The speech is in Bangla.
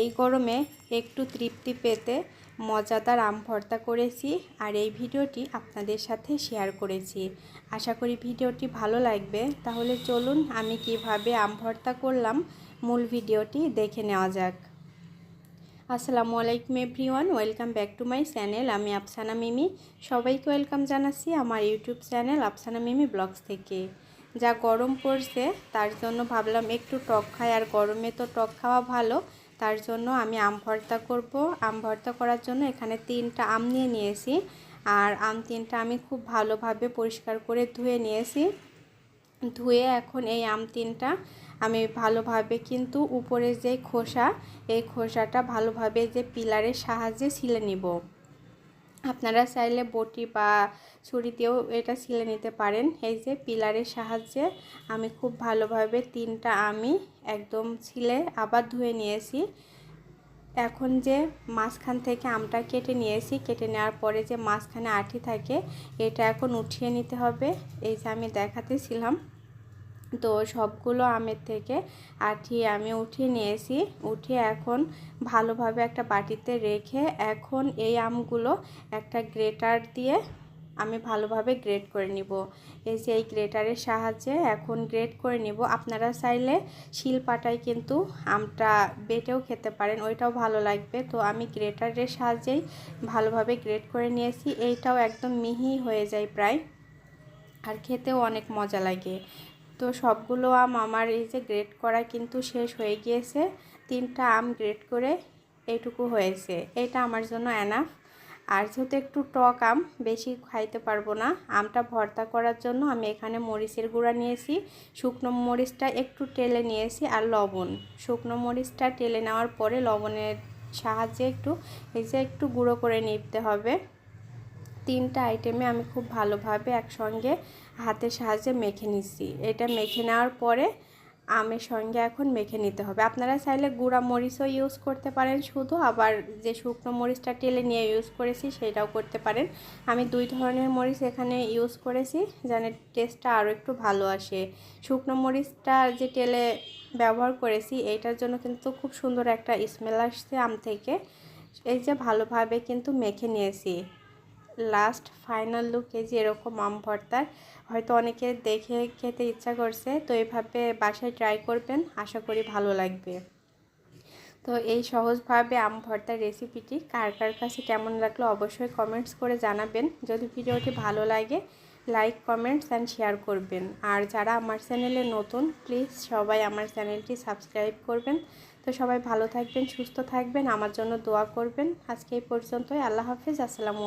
এই গরমে একটু তৃপ্তি পেতে মজাদার আম ভর্তা করেছি আর এই ভিডিওটি আপনাদের সাথে শেয়ার করেছি। আশা করি ভিডিওটি ভালো লাগবে। তাহলে চলুন আমি কীভাবে আম ভর্তা করলাম মূল ভিডিওটি দেখে নেওয়া যাক। আসসালামু আলাইকুম everyone, welcome back to my channel. আমি আফসানা মিমি। সবাইকে ওয়েলকাম জানাচ্ছি আমার YouTube channel Afsana Mimi vlogs থেকে। যা গরম পড়ছে, তার জন্য ভাবলাম একটু টক খাই, আর গরমে তো টক খাওয়া ভালো। তার জন্য আমি আম ভর্তা করব। আম ভর্তা করার জন্য এখানে তিনটা আম নিয়ে নিয়েছি। আর আম তিনটা আমি খুব ভালোভাবে পরিষ্কার করে ধুয়ে নিয়েছি। ধুয়ে এখন এই আম তিনটা আমি ভালোভাবে কিন্তু উপরে যে খোসা, এই খোসাটা ভালোভাবে যে পিলারের সাহায্যে ছিলে নিব। আপনারা চাইলে বটি বা ছুরিতেও এটা ছিলে নিতে পারেন। এই যে পিলারের সাহায্যে আমি খুব ভালোভাবে তিনটা আমি একদম ছিলে আবার ধুয়ে নিয়েছি। এখন যে মাঝখান থেকে আমটা কেটে নিয়েছি, কেটে নেওয়ার পরে যে মাঝখানে আঠি থাকে, এটা এখন উঠিয়ে নিতে হবে। এই যে আমি দেখাতেছিলাম। তো সবগুলো আমের থেকে আঠি আমি উঠিয়ে নিয়েছি। উঠিয়ে এখন ভালোভাবে একটা বাটিতে রেখে এখন এই আমগুলো একটা গ্রেটার দিয়ে আমি ভালোভাবে গ্রেড করে নিব। এই যে এই গ্রেটারের সাহায্যে এখন গ্রেড করে নিব। আপনারা চাইলে শিল পাটায় কিন্তু আমটা বেটেও খেতে পারেন, ওইটাও ভালো লাগবে। তো আমি গ্রেটারের সাহায্যেই ভালোভাবে গ্রেড করে নিয়েছি। এইটাও একদম মিহি হয়ে যায় প্রায়। আর খেতেও অনেক মজা লাগে। তো সবগুলো আম আমার এই যে গ্রেড করা কিন্তু শেষ হয়ে গিয়েছে। তিনটা আম গ্রেড করে এইটুকু হয়েছে। এটা আমার জন্য অ্যানাফ আর যেহেতু একটু টক আম, বেশি খাইতে পারব না। আমটা ভর্তা করার জন্য আমি এখানে মরিচের গুঁড়া নিয়েছি। শুকনো মরিচটা একটু টেলে নিয়েছি আর লবণ। শুকনো মরিচটা টেলে নেওয়ার পরে লবণের সাহায্যে একটু, এই যে একটু গুঁড়ো করে নিতে হবে। তিনটা আইটেমে আমি খুব ভালোভাবে একসঙ্গে হাতের সাহায্যে মেখে নিচ্ছি এটা মেখে নেওয়ার পরে আমের সঙ্গে এখন মেখে নিতে হবে। আপনারা চাইলে গুঁড়া মরিচও ইউজ করতে পারেন শুধু, আবার যে শুকনো মরিচটা টেলে নিয়ে ইউজ করেছি সেটাও করতে পারেন। আমি দুই ধরনের মরিচ এখানে ইউজ করেছি যেন টেস্টটা আরও একটু ভালো আসে। শুকনো মরিচটা যে টেলে ব্যবহার করেছি এইটার জন্য কিন্তু খুব সুন্দর একটা স্মেল আসছে আম থেকে। এই যে ভালোভাবে কিন্তু মেখে নিয়েছি। লাস্ট ফাইনাল লুকে যে এরকম আম ভর্তার, হয়তো অনেকে দেখে খেতে ইচ্ছা করছে, তো এইভাবে বাসায় ট্রাই করবেন, আশা করি ভালো লাগবে। তো এই সহজভাবে আম ভর্তার রেসিপিটি কার কার কাছে কেমন লাগল অবশ্যই কমেন্টস করে জানাবেন। যদি ভিডিওটি ভালো লাগে লাইক কমেন্টস অ্যান্ড শেয়ার করবেন। আর যারা আমার চ্যানেলে নতুন প্লিজ সবাই আমার চ্যানেলটি সাবস্ক্রাইব করবেন। তো সবাই ভালো থাকবেন, সুস্থ থাকবেন, আমার জন্য দোয়া করবেন। আজকে এই পর্যন্তই, আল্লাহ হাফিজ, আসসালামু